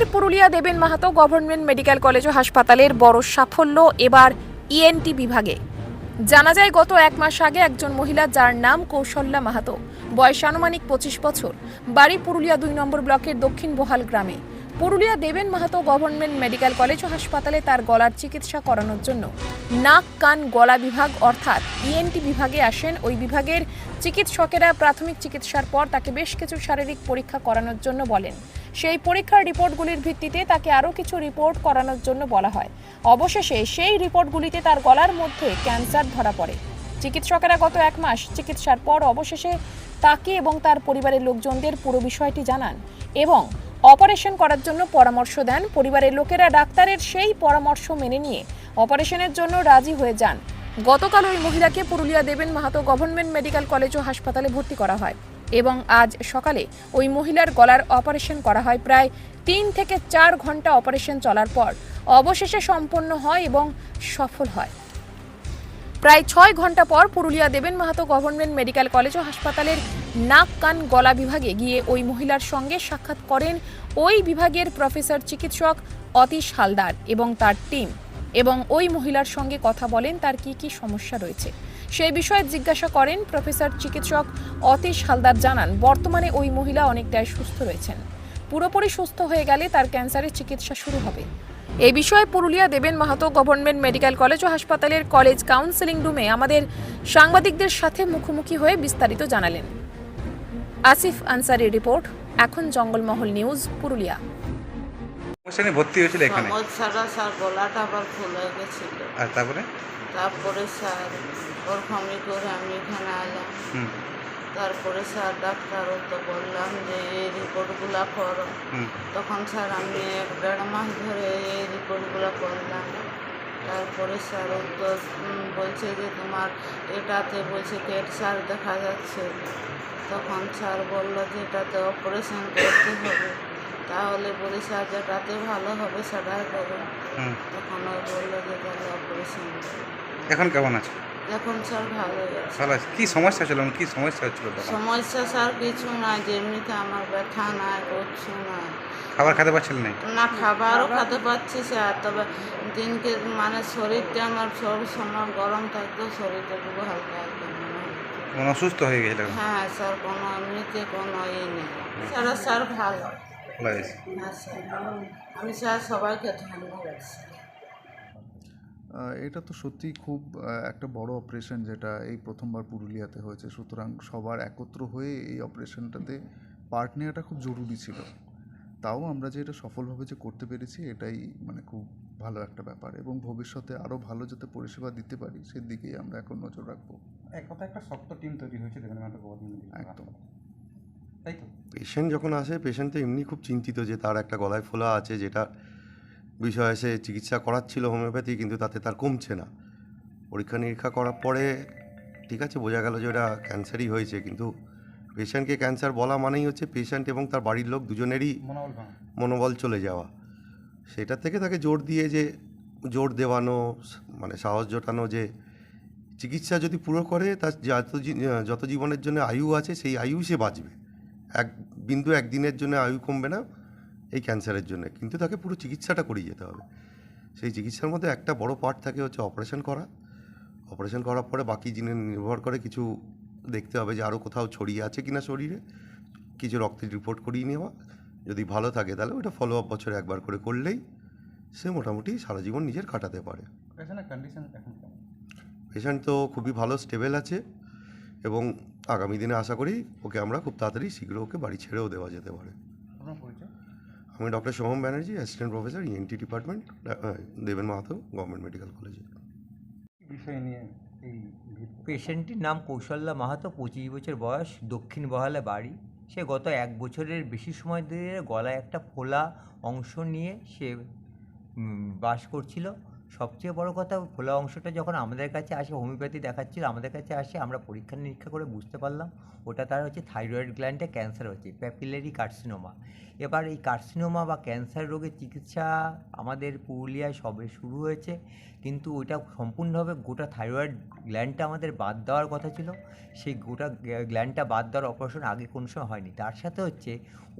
ফের Purulia Deben Mahato government medical college ও হাসপাতালের বড় সাফল্য এবার ইএনটি বিভাগে। জানা যায়, গত এক মাস আগে একজন মহিলা যার নাম কৌশল্যা মাহাতো, বয়স আনুমানিক পঁচিশ বছর, বাড়ি পুরুলিয়া দুই নম্বর ব্লকের দক্ষিণ বহাল গ্রামে। Purulia Deben Mahato government medical college ও হাসপাতালে তার গলার চিকিৎসা করানোর জন্য। নাক, কান, গলা বিভাগ অর্থাৎ ইএনটি বিভাগে আসেন। ওই বিভাগের চিকিৎসকেরা প্রাথমিক চিকিৎসার পর তাকে বেশ কিছু শারীরিক পরীক্ষা করানোর জন্য বলেন। সেই পরীক্ষার রিপোর্টগুলির ভিত্তিতে তাকে আরও কিছু রিপোর্ট করানোর জন্য বলা হয়। অবশেষে সেই রিপোর্টগুলিতে তার গলার মধ্যে ক্যান্সার ধরা পড়ে। চিকিৎসকেরা গত এক মাস চিকিৎসার পর অবশেষে তাকে এবং তার পরিবারের লোকজনদের পুরো বিষয়টি জানান এবং অপারেশন করার জন্য পরামর্শ দেন। পরিবারের লোকেরা ডাক্তারের সেই পরামর্শ মেনে নিয়ে অপারেশনের জন্য রাজি হয়ে যান। গতকাল ওই মহিলাকে Purulia Deben Mahato government medical college ও হাসপাতালে ভর্তি করা হয়। এবং আজ সকালে ওই মহিলার গলার অপারেশন করা হয় প্রায় তিন থেকে চার ঘণ্টা অপারেশন চলার পর। অবশেষে সম্পন্ন হয় এবং সফল হয়। প্রায় ছয় ঘণ্টা পর Purulia Deben Mahato government medical college ও হাসপাতালের নাক কান গলা বিভাগে গিয়ে ওই মহিলার সঙ্গে সাক্ষাৎ করেন ওই বিভাগের প্রফেসর চিকিৎসক অতীশ হালদার এবং তার টিম। এবং ওই মহিলার সঙ্গে কথা বলেন, তার কি কি সমস্যা রয়েছে? সেই বিষয়ে জিজ্ঞাসা করেন প্রফেসর চিকিৎসক অতীশ হালদার, জানান, বর্তমানে ওই মহিলা অনেকটাই সুস্থ রয়েছেন। পুরোপুরি সুস্থ হয়ে গেলে তার ক্যান্সারের চিকিৎসা শুরু হবে। এ বিষয়ে Purulia Deben Mahato government medical college ও হাসপাতালের কলেজ কাউন্সেলিং রুমে আমাদের সাংবাদিকদের সাথে মুখোমুখি হয়ে বিস্তারিত জানালেন। আসিফ আনসারির রিপোর্ট, এখন জঙ্গলমহল নিউজ, পুরুলিয়া। অবস্থানে ভর্তি হয়েছিল এখানে? সমস্যাটা স্যার গলাটা আবার ফুলে গেছিল। আর তারপরে? তারপরে স্যার ওরকমই করে আমি এখানে হুম। তারপরে স্যার ডাক্তারও তো বললাম যে এই রিপোর্টগুলো করো। হুম। তখন স্যার আমি এক দেড় মাস ধরে এই রিপোর্টগুলো করলাম। তারপরে স্যার তো বলছে যে তোমার এটাতে বলছে ক্যান্সার দেখা যাচ্ছে। তখন স্যার বলল যে এটাতে অপারেশন করতে হবে। তাহলে বলি যেটাতে ভালো হবে সেটাই হুম। তখন ও বলল যে তাহলে অপারেশন এখন কেমন আছে? এখন স্যার ভালো আছে। কী সমস্যা ছিল? কী সমস্যা হচ্ছিল সমস্যা স্যার কিছু না যেমনিতে আমার ব্যথা নাই কিচ্ছু নাই। খাবার খেতে পারছিলেন না না খাবারও খেতে পাচ্ছি স্যার তবে দিনকে মানে শরীরটা আমার সব সময় গরম থাকতো শরীরটা একটু হালকা হালকা মানে অসুস্থ হয়ে গেছিল হ্যাঁ স্যার কোনো এমনিতে কোনো ইয়ে নেই। স্যার স্যার ভালো। আমি স্যার আহ, এটা তো সত্যিই খুব একটা বড় অপারেশন যেটা এই প্রথমবার পুরুলিয়াতে হয়েছে। সুতরাং সবার একত্র হয়ে এই অপারেশনটাতে পার্ট নেওয়াটা খুব জরুরি ছিল। তাও আমরা যে এটা সফলভাবে যে করতে পেরেছি এটাই মানে খুব ভালো একটা ব্যাপার। এবং ভবিষ্যতে আরও ভালো যাতে পরিষেবা দিতে পারি সেদিকেই আমরা এখন নজর রাখব। এক কথা একটা শক্ত টিম তৈরি হয়েছে একদম। তাই তো? পেশেন্ট যখন আসে পেশেন্ট তো এমনি খুব চিন্তিত যে তার একটা গলায় ফোলা আছে যেটা বিষয়ে সে চিকিৎসা করাচ্ছিল হোমিওপ্যাথি কিন্তু তাতে তার কমছে না। পরীক্ষা নিরীক্ষা করার পরে ঠিক আছে বোঝা গেল যে ওটা ক্যান্সারই হয়েছে কিন্তু পেশেন্টকে ক্যান্সার বলা মানেই হচ্ছে পেশেন্ট এবং তার বাড়ির লোক দুজনেরই মনোবল চলে যাওয়া। সেটা থেকে তাকে জোর দিয়ে যে জোর দেওয়ানো মানে সাহস জোটানো যে চিকিৎসা যদি পুরো করে তার যত যত জীবনের জন্য আয়ু আছে সেই আয়ু সে বাঁচবে। এক বিন্দু একদিনের জন্য আয়ু কমবে না এই ক্যান্সারের জন্য। কিন্তু তাকে পুরো চিকিৎসাটা করিয়ে যেতে হবে। সেই চিকিৎসার মধ্যে একটা বড় পার্ট থাকে হচ্ছে অপারেশন করা। অপারেশন করার পরে বাকি জিনিস নির্ভর করে কিছু দেখতে হবে যে আরও কোথাও ছড়িয়ে আছে কিনা শরীরে। কিছু রক্তের রিপোর্ট করিয়ে নেওয়া। যদি ভালো থাকে তাহলে ওটা ফলো আপ বছরে একবার করে করলেই সে মোটামুটি সারা জীবন নিজের কাটাতে পারে। পেশেন্ট তো খুবই ভালো স্টেবল আছে। এবং আগামী দিনে আশা করি ওকে আমরা খুব তাড়াতাড়ি শীঘ্র ওকে বাড়ি ছেড়েও দেওয়া যেতে পারে। আমি doctor Soham Banerjee assistant professor ENT department Deben Mahato government medical কলেজে। বিষয় নিয়ে এই পেশেন্টটির নাম কৌশল্যা মাহাতো পঁচিশ বছর বয়স দক্ষিণ বহালে বাড়ি। সে গত এক বছরের বেশি সময় ধরে গলায় একটা ফোলা অংশ নিয়ে সে বাস করছিল। সবচেয়ে বড় কথা খোলা অংশটা যখন আমাদের কাছে আসে, হোমিওপ্যাথি দেখাচ্ছিল, আমাদের কাছে আসে, আমরা পরীক্ষা নিরীক্ষা করে বুঝতে পারলাম, ওটা তার হচ্ছে থাইরয়েড গ্ল্যান্ডে ক্যান্সার হচ্ছে প্যাপিলারি কার্সিনোমা এবার এই কার্সিনোমা বা ক্যান্সার রোগের চিকিৎসা আমাদের পুরুলিয়ায় সবে শুরু হয়েছে, কিন্তু ওটা সম্পূর্ণভাবে গোটা থাইরয়েড গ্ল্যান্ডটা আমাদের বাদ দেওয়ার কথা ছিল। সেই গোটা গ্ল্যান্ডটা বাদ দেওয়ার অপারেশন আগে কোনো সময় হয়নি। তার সাথে হচ্ছে,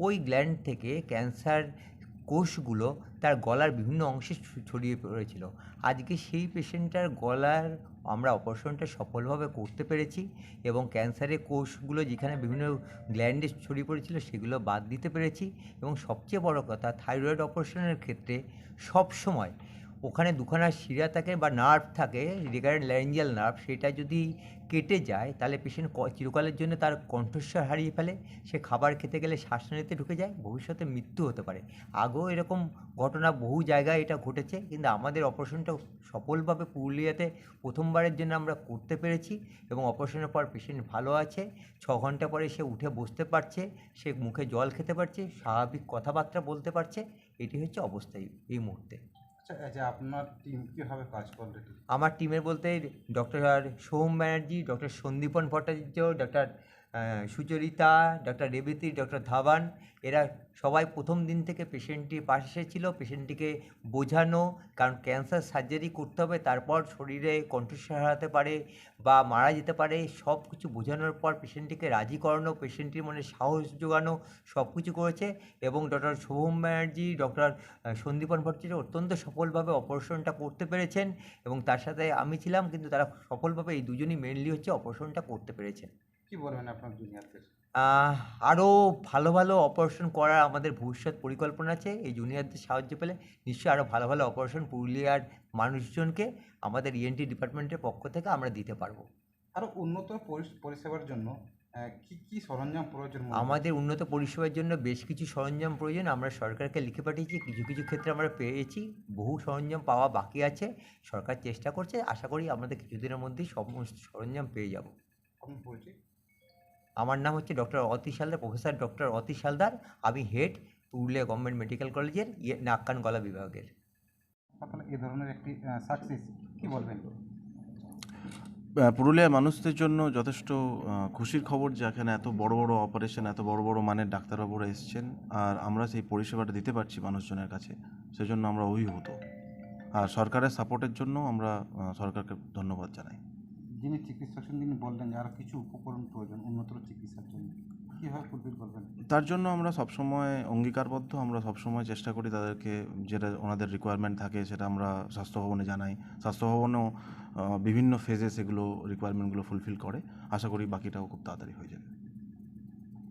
ওই গ্ল্যান্ড থেকে ক্যান্সার কোষগুলো তার গলার বিভিন্ন অংশে ছড়িয়ে পড়েছিল। আজকে সেই পেশেন্টটার গলার আমরা অপারেশনটা সফলভাবে করতে পেরেছি এবং ক্যান্সারের কোষগুলো যেখানে বিভিন্ন গ্ল্যান্ডে ছড়িয়ে পড়েছিল সেগুলো বাদ দিতে পেরেছি এবং সবচেয়ে বড় কথা, থাইরয়েড অপারেশনের ক্ষেত্রে সব সময় ওখানে দুখানা শিরা থাকে বা নার্ভ থাকে রিগার্ড ল্যারেঞ্জিয়াল নার্ভ সেটা যদি কেটে যায়, তাহলে পেশেন্ট চিরকালের জন্য তার কণ্ঠস্বর হারিয়ে ফেলে। সে খাবার খেতে গেলে শ্বাস নিতে ঢুকে যায়, ভবিষ্যতে মৃত্যু হতে পারে। আগেও এরকম ঘটনা বহু জায়গায় এটা ঘটেছে, কিন্তু আমাদের অপারেশনটা সফলভাবে পুরুলিয়াতে প্রথমবারের জন্য আমরা করতে পেরেছি এবং অপারেশনের পর পেশেন্ট ভালো আছে। ছ ঘণ্টা পরে সে উঠে বসতে পারছে, সে মুখে জল খেতে পারছে, স্বাভাবিক কথাবার্তা বলতে পারছে, এটি হচ্ছে অবস্থা এই- এই মুহূর্তে। আচ্ছা আপনার টিম কীভাবে কাজ আমার টিমের বলতে doctor Soumya Banerjee doctor Sandipan Bhattacharya doctor Sucharita doctor Revati doctor Dhawan, এরা সবাই প্রথম দিন থেকে পেশেন্টটির পাশে ছিল পেশেন্টটিকে বোঝানো, কারণ ক্যান্সার সার্জারি করতে হবে, তারপর শরীরে কণ্ঠস্বর হারাতে পারে বা মারা যেতে পারে সব কিছু বোঝানোর পর পেশেন্টটিকে রাজি করানো পেশেন্টটির মনে সাহস জোগানো সব কিছু করেছে এবং ডক্টর শুভম ব্যানার্জি ডক্টর সন্দীপন ভট্টাচার্য অত্যন্ত সফলভাবে অপারেশনটা করতে পেরেছেন এবং তার সাথে আমি ছিলাম, কিন্তু তারা সফলভাবে এই দুজনই মেনলি হচ্ছে অপারেশনটা করতে পেরেছেন। কি বলবেন আপনার জুনিয়রদের আরও ভালো ভালো অপারেশন করার আমাদের ভবিষ্যৎ পরিকল্পনা আছে। এই জুনিয়রদের সাহায্য পেলে নিশ্চয়ই আরও ভালো ভালো অপারেশন পুরুলিয়ার মানুষজনকে আমাদের ইএনটি ডিপার্টমেন্টের পক্ষ থেকে আমরা দিতে পারব। আরও উন্নত পরিষ- পরিষেবার জন্য কি কি সরঞ্জাম প্রয়োজন আমাদের উন্নত পরিষেবার জন্য বেশ কিছু সরঞ্জাম প্রয়োজন। আমরা সরকারকে লিখে পাঠিয়েছি কিছু কিছু ক্ষেত্রে আমরা পেয়েছি। বহু সরঞ্জাম পাওয়া বাকি আছে। সরকার চেষ্টা করছে। আশা করি আমাদের কিছুদিনের মধ্যেই সমস্ত সরঞ্জাম পেয়ে যাব। আমার নাম হচ্ছে doctor Atish Haldar professor doctor Atish Haldar. আমি হেড পুরুলিয়া গভর্নমেন্ট মেডিকেল কলেজের ইয়ে নাক কান গলা বিভাগের। হাসপাতালে এ ধরনের একটি সাকসেস কি বলবেন? পুরুলিয়ার মানুষদের জন্য যথেষ্ট খুশির খবর যে এখানে এত বড় বড় অপারেশন এত বড় বড় মানের ডাক্তারবাবুরা এসেছেন। আর আমরা সেই পরিষেবাটা দিতে পারছি মানুষজনের কাছে। সেজন্য আমরা অভিভূত। আর সরকারের সাপোর্টের জন্য আমরা সরকারকে ধন্যবাদ জানাই। যিনি চিকিৎসা ছিলেন তিনি বললেন যে কিছু উপকরণ প্রয়োজন উন্নত চিকিৎসার জন্য। কীভাবে তার জন্য আমরা সবসময় অঙ্গীকারবদ্ধ, আমরা সবসময় চেষ্টা করি তাদেরকে যেটা ওনাদের রিকোয়ারমেন্ট থাকে, সেটা আমরা স্বাস্থ্য ভবনে জানাই। স্বাস্থ্য ভবনেও বিভিন্ন ফেজে সেগুলো রিকোয়ারমেন্টগুলো ফুলফিল করে। আশা করি বাকিটাও খুব তাড়াতাড়ি হয়ে যাবে।